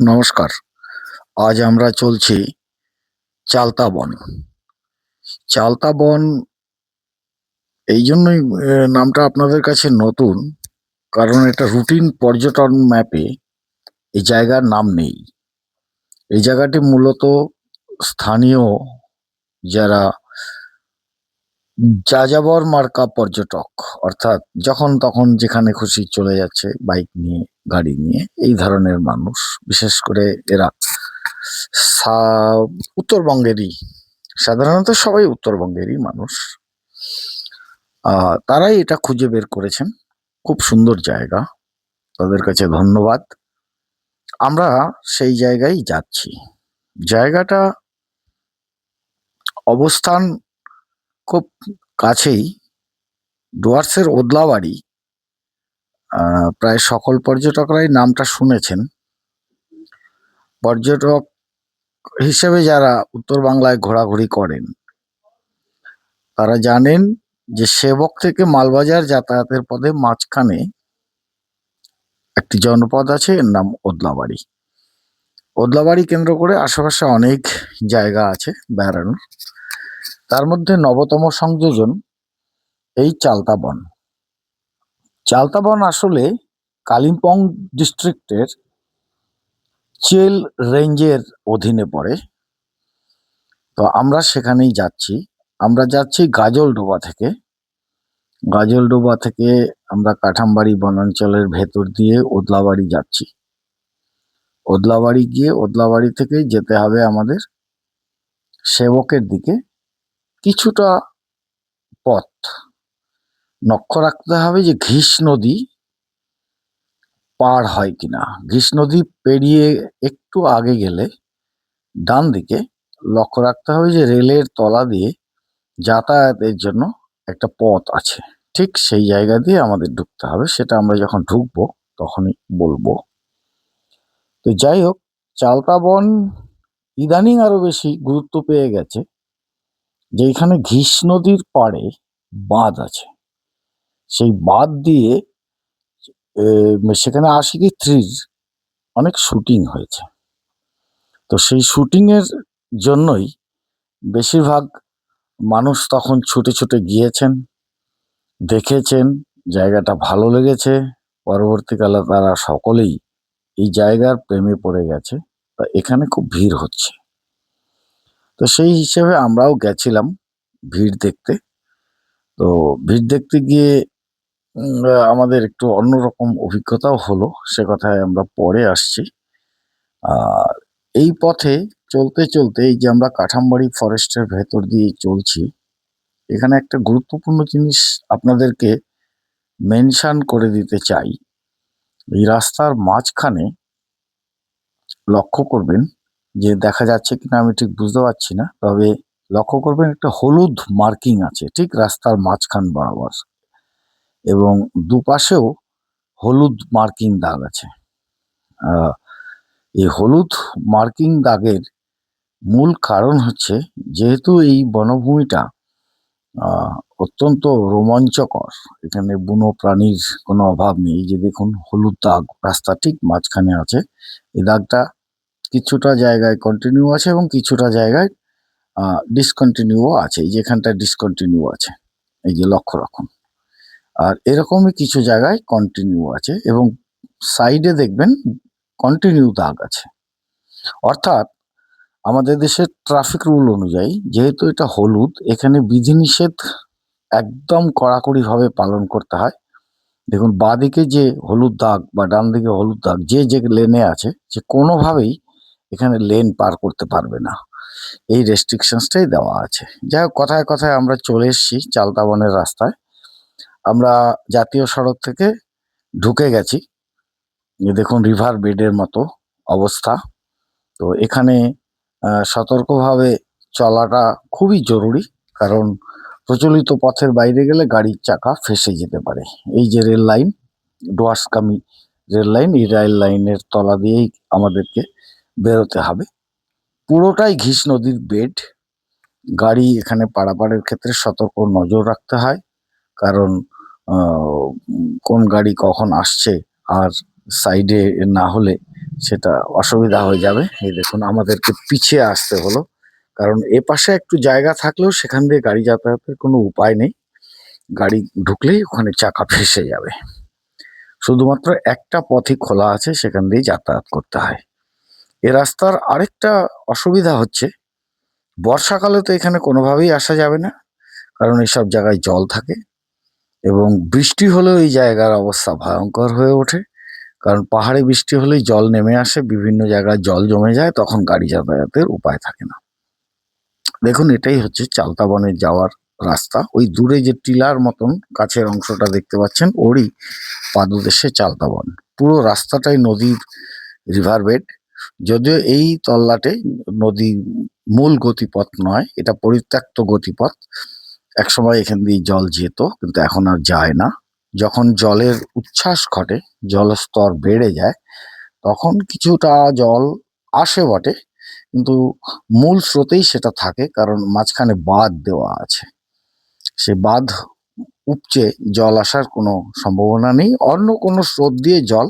নমস্কার। আজ আমরা চলছি চালতা বন। চালতা বন এই জন্যই নামটা আপনাদের কাছে নতুন, কারণ এটা রুটিন পর্যটন ম্যাপে এই জায়গার নাম নেই। এই জায়গাটি মূলত স্থানীয় যারা যাযাবর মার্কা পর্যটক, অর্থাৎ যখন তখন যেখানে খুশি চলে যাচ্ছে বাইক নিয়ে। গাড়ি নিয়ে এই ধরনের মানুষ, বিশেষ করে এরা উত্তরবঙ্গেরই, সাধারণত সবাই উত্তরবঙ্গেরই মানুষ। তারাই এটা খুঁজে বের করেছেন। খুব সুন্দর জায়গা। তাদের কাছে ধন্যবাদ। আমরা সেই জায়গায় যাচ্ছি। জায়গাটা অবস্থান খুব কাছেই। ডুয়ার্সের ওদলাবাড়ি। প্রায় সকল পর্যটকরাই নামটা শুনেছেন। পর্যটক হিসেবে যারা উত্তর বাংলায় ঘোরাঘুরি করেন, তারা জানেন যে সেবক থেকে মালবাজার যাতায়াতের পথে মাঝখানে একটি জনপদ আছে, এর নাম ওদলাবাড়ি। ওদলাবাড়ি কেন্দ্র করে আশেপাশে অনেক জায়গা আছে বেড়ানোর। তার মধ্যে নবতম সংযোজন এই চালতা বন চালতা বন আসলে কালিম্পং ডিস্ট্রিক্টের চেল রেঞ্জের অধীনে পড়ে। তো আমরা সেখানেই যাচ্ছি। আমরা যাচ্ছি গাজলডোবা থেকে। গাজলডোবা থেকে আমরা কাঠামবাড়ি বনাঞ্চলের ভেতর দিয়ে ওদলাবাড়ি যাচ্ছি। ওদলাবাড়ি গিয়ে ওদলাবাড়ি থেকে যেতে হবে আমাদের সেবকের দিকে। কিছুটা পথ। লক্ষ্য রাখতে হবে যে ঘিস নদী পার হয় কিনা। ঘিস নদী পেরিয়ে একটু আগে গেলে ডান দিকে লক্ষ্য রাখতে হবে যে রেলের তলা দিয়ে যাতায়াতের জন্য একটা পথ আছে। ঠিক সেই জায়গা দিয়ে আমাদের ঢুকতে হবে, সেটা আমরা যখন ঢুকবো তখনই বলব। তো যাই হোক, চালতা বন ইদানিং আরও বেশি গুরুত্ব পেয়ে গেছে যে এখানে ঘিস নদীর পাড়ে বাঁধ আছে। সেই বাদ দিয়ে সেখানে আশিকি থ্রির অনেক শুটিং হয়েছে। তো সেই শুটিংয়ের জন্যই বেশিরভাগ মানুষ তখন ছুটে ছুটে গিয়েছেন, দেখেছেন, জায়গাটা ভালো লেগেছে, পরবর্তীকালে তারা সকলেই এই জায়গার প্রেমে পড়ে গেছে, তা এখানে খুব ভিড় হচ্ছে। তো সেই হিসেবে আমরাও গেছিলাম ভিড় দেখতে। তো ভিড় দেখতে গিয়ে আমাদের একটু অন্যরকম অভিজ্ঞতাও হলো, সে কথায় আমরা পরে আসছি। আর এই পথে চলতে চলতে এই যে আমরা কাঠামবাড়ি ফরেস্টের ভেতর দিয়ে চলছি, এখানে একটা গুরুত্বপূর্ণ জিনিস আপনাদেরকে মেনশন করে দিতে চাই। এই রাস্তার মাঝখানে লক্ষ্য করবেন যে দেখা যাচ্ছে কিনা, আমি ঠিক বুঝতে পারছি না, তবে লক্ষ্য করবেন একটা হলুদ মার্কিং আছে, ঠিক রাস্তার মাঝখান বরাবর। এবং দুপাশেও হলুদ মার্কিং দাগ আছে। এই হলুদ মার্কিং দাগের মূল কারণ হচ্ছে যেহেতু এই বনভূমিটা অত্যন্ত রোমাঞ্চকর, এখানে বুনো প্রাণীর কোনো অভাব নেই। যে দেখুন, হলুদ দাগ রাস্তা ঠিক মাঝখানে আছে। এই দাগটা কিছুটা জায়গায় কন্টিনিউ আছে এবং কিছুটা জায়গায় ডিসকন্টিনিউও আছে। যেখানটা ডিসকন্টিনিউ আছে। এই যে লক্ষ্য রাখুন। আর এরকমই কিছু জায়গায় কন্টিনিউ আছে এবং সাইডে দেখবেন কন্টিনিউ দাগ আছে। অর্থাৎ আমাদের দেশের ট্রাফিক রুল অনুযায়ী যেহেতু এটা হলুদ, এখানে বিধিনিষেধ একদম কড়াকড়িভাবে পালন করতে হয়। দেখুন, বাঁদিকে যে হলুদ দাগ বা ডান দিকে হলুদ দাগ, যে যে লেনে আছে, সে কোনোভাবেই এখানে লেন পার করতে পারবে না। এই রেস্ট্রিকশনসটাই দেওয়া আছে। যাই হোক, কথায় কথায় আমরা চলে এসেছি চালতা বনের রাস্তায়। আমরা জাতীয় সড়ক থেকে ঢুকে গেছি। দেখুন রিভার বেডের মতো অবস্থা। তো এখানে সতর্কভাবে চলাটা খুবই জরুরি, কারণ প্রচলিত পথের বাইরে গেলে গাড়ির চাকা ফেসে যেতে পারে। এই যে রেল লাইন ডুয়ার্সগামী রেল লাইন এই রেল লাইনের তলা দিয়েই আমাদেরকে বেরোতে হবে। পুরোটাই ঘিস নদীর বেড গাড়ি এখানে পারাপারের ক্ষেত্রে সতর্ক নজর রাখতে হয়, কারণ কোন গাড়ি কখন আসছে আর সাইডে না হলে সেটা অসুবিধা হয়ে যাবে। এই দেখুন, আমাদেরকে পিছিয়ে আসতে হলো। কারণ এ পাশে একটু জায়গা থাকলেও সেখান দিয়ে গাড়ি যাতায়াতের কোনো উপায় নেই। গাড়ি ঢুকলেই ওখানে চাকা ফেসে যাবে। শুধুমাত্র একটা পথই খোলা আছে, সেখান দিয়ে যাতায়াত করতে হয়। এ রাস্তার আরেকটা অসুবিধা হচ্ছে, বর্ষাকালে তো এখানে কোনোভাবেই আসা যাবে না। কারণ এইসব জায়গায় জল থাকে। এবং বৃষ্টি হলেও এই জায়গার অবস্থা ভয়ঙ্কর হয়ে ওঠে। কারণ পাহাড়ে বৃষ্টি হলেই জল নেমে আসে, বিভিন্ন জায়গায় জল জমে যায়, তখন গাড়ি যাতায়াতের উপায় থাকে না। দেখুন, এটাই হচ্ছে চালতাবনের যাওয়ার রাস্তা। ওই দূরে যে টিলার মতন কাছের অংশটা দেখতে পাচ্ছেন, ওরই পাদদেশে চালতাবন। পুরো রাস্তাটাই নদীর রিভার বেড যদিও এই তল্লাটে নদী মূল গতিপথ নয়, এটা পরিত্যক্ত গতিপথ। একসময় এখান দিয়ে জল যেত, কিন্তু এখন আর যায় না। যখন জলের উচ্ছ্বাস ঘটে, জলস্তর বেড়ে যায়, তখন কিছুটা জল আসে বটে, কিন্তু মূল স্রোতেই সেটা থাকে, কারণ মাঝখানে বাঁধ দেওয়া আছে। সে বাঁধ উপচে জল আসার কোনো সম্ভাবনা নেই, অন্য কোনো স্রোত দিয়ে জল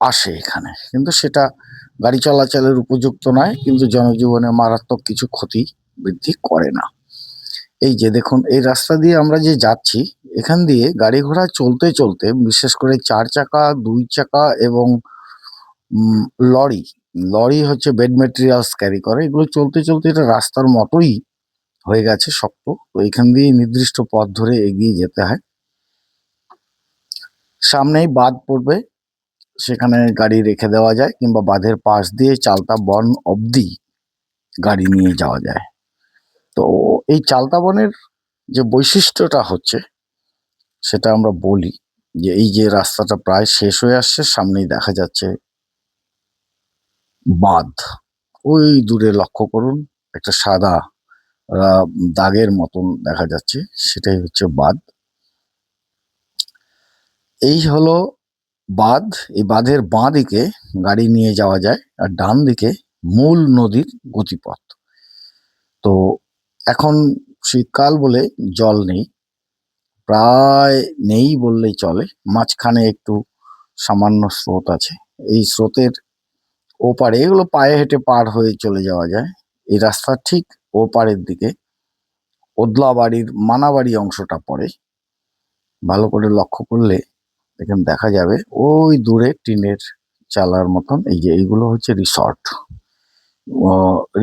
আসে এখানে। কিন্তু সেটা গাড়ি চলাচলের উপযুক্ত নয়, কিন্তু জনজীবনে মারাত্মক কিছু ক্ষতি বৃদ্ধি করে না। এই যে দেখুন, এই রাস্তা দিয়ে আমরা যে যাচ্ছি, এখান দিয়ে গাড়ি ঘোড়া চলতে চলতে, বিশেষ করে চার চাকা, দুই চাকা এবং লরি লরি হচ্ছে বেড মেটেরিয়ালস ক্যারি করে। এগুলো চলতে চলতে এটা রাস্তার মতোই হয়ে গেছে শক্ত। তো এখান দিয়ে নির্দিষ্ট পথ ধরে এগিয়ে যেতে হয়। সামনেই বাঁধ পড়বে, সেখানে গাড়ি রেখে দেওয়া যায় কিংবা বাঁধের পাশ দিয়ে চালতা বন অবধি গাড়ি নিয়ে যাওয়া যায়। তো এই চালতা বনের যে বৈশিষ্ট্যটা হচ্ছে, সেটা আমরা বলি যে এই যে রাস্তাটা প্রায় শেষ হয়ে আসছে, সামনেই দেখা যাচ্ছে বাঁধ। ওই দূরে লক্ষ্য করুন, একটা সাদা দাগের মতন দেখা যাচ্ছে, সেটাই হচ্ছে বাঁধ। এই হলো বাঁধ। এই বাঁধের বাঁ দিকে গাড়ি নিয়ে যাওয়া যায় আর ডান দিকে মূল নদীর গতিপথ। তো এখন শীতকাল বলে জল নেই। প্রায় নেই বললেই চলে। মাঝখানে একটু সামান্য স্রোত আছে। এই স্রোতের ওপারে, এগুলো পায়ে হেঁটে পার হয়ে চলে যাওয়া যায়। এই রাস্তার ঠিক ওপারের দিকে ওদলা বাড়ির মানাবাড়ি অংশটা পড়ে। ভালো করে লক্ষ্য করলে এখানে দেখা যাবে, ওই দূরে টিনের চালার মতন, এই যে এইগুলো হচ্ছে রিসর্ট।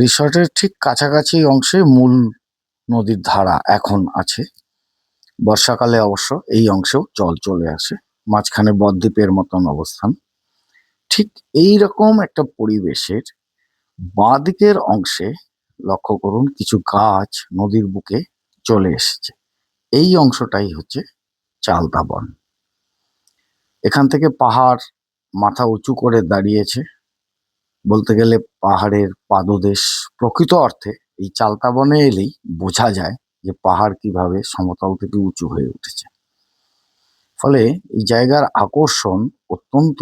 রিসর্টের ঠিক কাছাকাছি অংশে মূল নদীর ধারা এখন আছে। বর্ষাকালে অবশ্য এই অংশেও জল চলে আসে, মাঝখানে বদ্বীপের মতন অবস্থান। ঠিক এই রকম একটা পরিবেশের বাঁদিকের অংশে লক্ষ্য করুন, কিছু গাছ নদীর বুকে চলে এসেছে। এই অংশটাই হচ্ছে চালতা বন এখান থেকে পাহাড় মাথা উঁচু করে দাঁড়িয়েছে। বলতে গেলে পাহাড়ের পাদদেশ প্রকৃত অর্থে এই চালতা বনে এলেই বোঝা যায় যে পাহাড় কীভাবে সমতল থেকে উঁচু হয়ে উঠেছে। ফলে এই জায়গার আকর্ষণ অত্যন্ত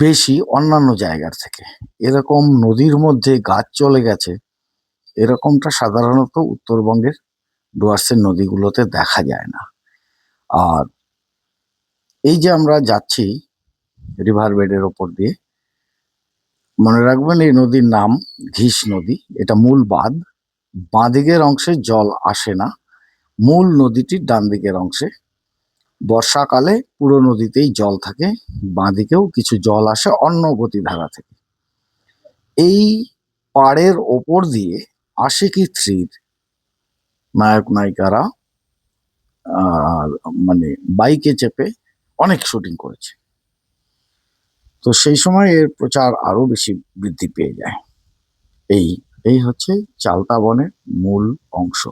বেশি অন্যান্য জায়গার থেকে। এরকম নদীর মধ্যে গাছ চলে গেছে, এরকমটা সাধারণত উত্তরবঙ্গের ডুয়ার্সের নদীগুলোতে দেখা যায় না। আর এই যে আমরা যাচ্ছি, রিভার বেডের ওপর দিয়ে মনে রাখবেন এই নদীর নাম ঘিস নদী, এটা মূল বাঁধ। বাঁদিকের অংশে জল আসে না, মূল নদীটির ডান দিকের অংশে। বর্ষাকালে পুরো নদীতেই জল থাকে, বাঁদিকেও কিছু জল আসে অন্য গতিধারা থেকে। এই পাড়ের ওপর দিয়ে আশিকি থ্রির নায়ক নায়িকারা মানে বাইকে চেপে অনেক শুটিং করেছে। তো সেই সময় এর প্রচার আরও বেশি বৃদ্ধি পেয়ে যায়। এই এই হচ্ছে চালতা বনের মূল অংশ।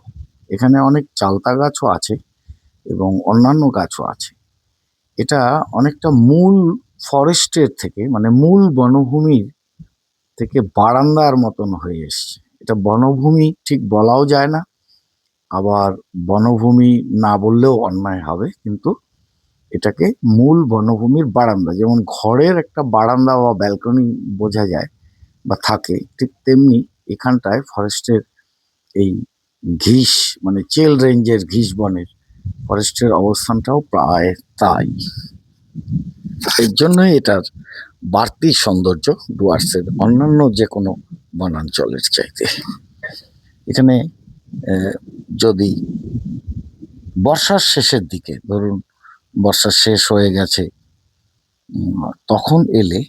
এখানে অনেক চালতা গাছও আছে এবং অন্যান্য গাছও আছে। এটা অনেকটা মূল ফরেস্টের থেকে মানে মূল বনভূমির থেকে বারান্দার মতন হয়ে এসছে। এটা বনভূমি ঠিক বলাও যায় না, আবার বনভূমি না বললেও অন্যায় হবে, কিন্তু এটাকে মূল বনভূমির বারান্দা। যেমন ঘরের একটা বারান্দা বা ব্যালকনি বোঝা যায় বা থাকে, ঠিক তেমনি এখানটায় ফরেস্টের এই ঘিস মানে চেল রেঞ্জের ঘিস বনের ফরেস্টের অবস্থানটাও প্রায় তাই। এর জন্যই এটার বাড়তি সৌন্দর্য ডুয়ার্সের অন্যান্য যে কোনো বনাঞ্চলের চাইতে। এখানে যদি বর্ষার শেষের দিকে, ধরুন বর্ষা শেষ হয়ে গেছে। তখন এলে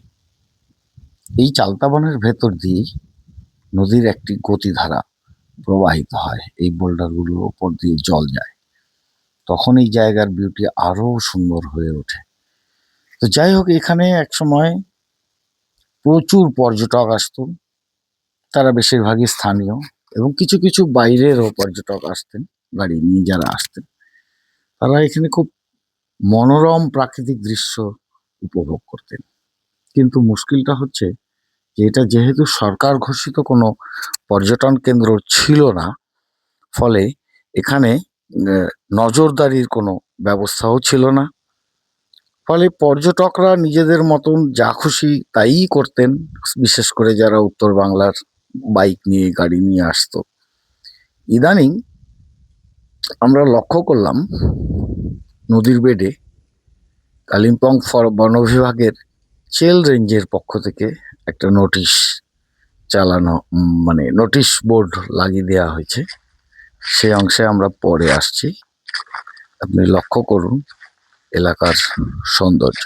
এই চালতাবনের ভেতর দিয়েই নদীর একটি গতিধারা প্রবাহিত হয়। এই বোল্ডারগুলোর ওপর দিয়ে জল যায়। তখন এই জায়গার বিউটি আরও সুন্দর হয়ে ওঠে। তো যাই হোক, এখানে এক সময় প্রচুর পর্যটক আসত। তারা বেশিরভাগই স্থানীয় এবং কিছু কিছু বাইরেরও পর্যটক আসতেন, গাড়ি নিয়ে যারা আসতেন। তারা এখানে খুব মনোরম প্রাকৃতিক দৃশ্য উপভোগ করতেন। কিন্তু মুশকিলটা হচ্ছে যে এটা যেহেতু সরকার ঘোষিত কোনো পর্যটন কেন্দ্র ছিল না, ফলে এখানে নজরদারির কোনো ব্যবস্থাও ছিল না। ফলে পর্যটকরা নিজেদের মতন যা খুশি তাই করতেন, বিশেষ করে যারা উত্তর বাংলার বাইক নিয়ে, গাড়ি নিয়ে আসতো। ইদানিং আমরা লক্ষ্য করলাম নদীর বেডে কালিম্পং ফর বন বিভাগের চেল রেঞ্জের পক্ষ থেকে একটা নোটিশ চালানো মানে নোটিশ বোর্ড লাগিয়ে দেওয়া হয়েছে। সেই অংশে আমরা পরে আসছি। আপনি লক্ষ্য করুন এলাকার সৌন্দর্য।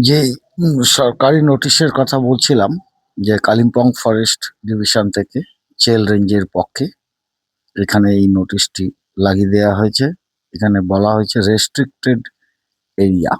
যে সরকারি নোটিশের কথা বলছিলাম যে কালিম্পং ফরেস্ট ডিভিশন থেকে চেল রেঞ্জের পক্ষে এখানে এই নোটিশটি লাগিয়ে দেওয়া হয়েছে। এখানে বলা হয়েছে রেস্ট্রিক্টেড এরিয়া